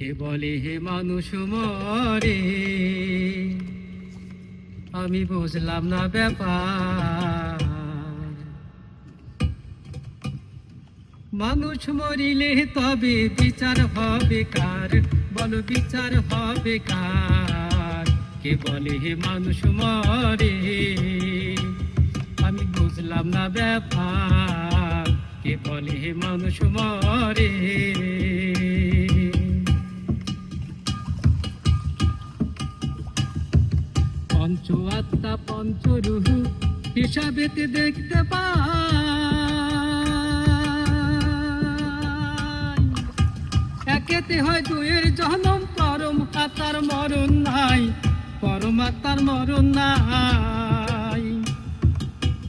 কে বলে, হে মানুষ মরে? আমি বুঝলাম না ব্যাপার। মানুষ মরিলে তবে বিচার হবে কার? বল, বিচার হবে কার? কে বলে, হে মানুষ মরে? আমি বুঝলাম না ব্যাপার। কে বলে, হে মানুষ মরে? পঞ্চ আত্মা পঞ্চ রুহু হিসাবেতে দেখতে পাই। একেতে হয় দুয়ের জনম, পরম আত্মার মরণ নাই, পরম আত্মার মরণ নাই।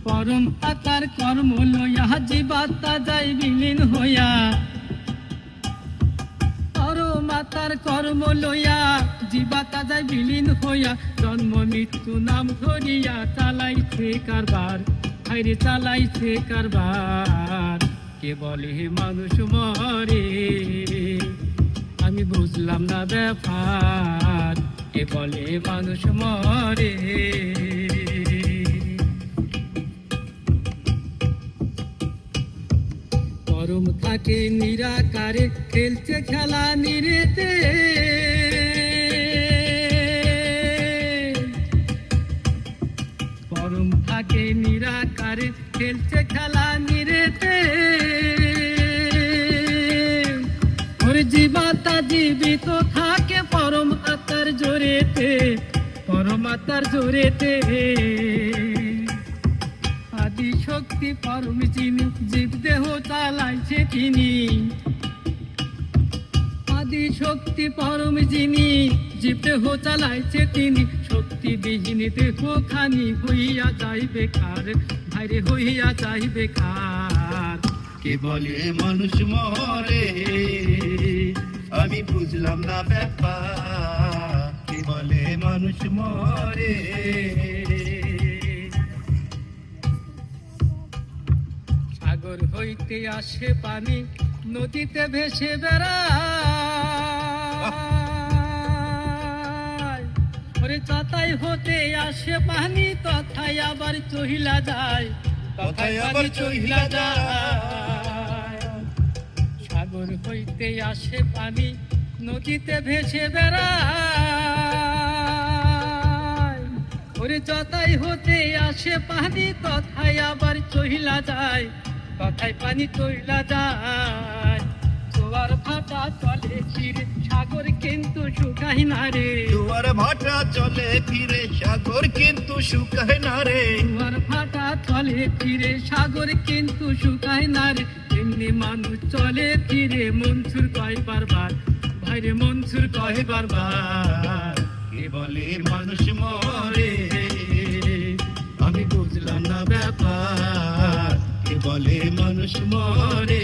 পরম আত্মার কর্ম লইয়া জীবাত্মা যাই বিলীন হইয়া পরমাতার কর্ম লইয়া জীবাতা যায় বিলীন হইয়া, জন্ম, মৃত্যু নাম ধরিয়া চালাইছে কারবার। হাইরে চালাইছে কারবার। কে বলে মানুষ মরে, আমি বুঝলাম না ব্যাপার। কে বলে মানুষ মরে। পরম থাকে, নিরাকারে খেলছে খেলা নিরেতে। পরম থাকে, নিরাকারে খেলছে খেলা নিরেতে। ওর জীবাতা জীবিত থাকে পরম আত্মার জোরেতে, পরম আত্মার জোরেতে। আদি শক্তি পরম, যিনি জীব দেহ চালাইছে তিনি। আদি শক্তি পরম, যিনি জীব দেহ চালাইছে তিনি। শক্তি বিহীন দেহ খানি হইয়া যাই বেকার ভাইরে হইয়া যাই বেকার কে বলে মানুষ মরে? আমি বুঝলাম না ব্যাপার। কে বলে মানুষ মরে? সাগর হইতে আসে পানি নদীতে ভেসে বেড়ায়। ওরে চাতাই হতে আসে পানি তথায় আবার চহিলা যায়। কথায় আবার চহিলা যায়। সাগর হইতে আসে পানি নদীতে ভেসে বেড়ায়। ওরে যতাই হতে আসে পানি তথায় আবার চহিলা যায়। তথায় পানি চইলা যায়। জোয়ার ভাটা চলে ফিরে সাগর কিন্তু শুকাই না রে। জোয়ার ভাটা চলে ফিরে সাগর কিন্তু শুকায় না রে। জোয়ার ভাটা চলে ফিরে সাগর কিন্তু শুকায় না রে। এমনি মানুষ চলে ফিরে মনসুর কয় বারবার। ভাইরে মনসুর কয় বারবার। কে বলে মানুষ মরে ফলে মানুষ মরে।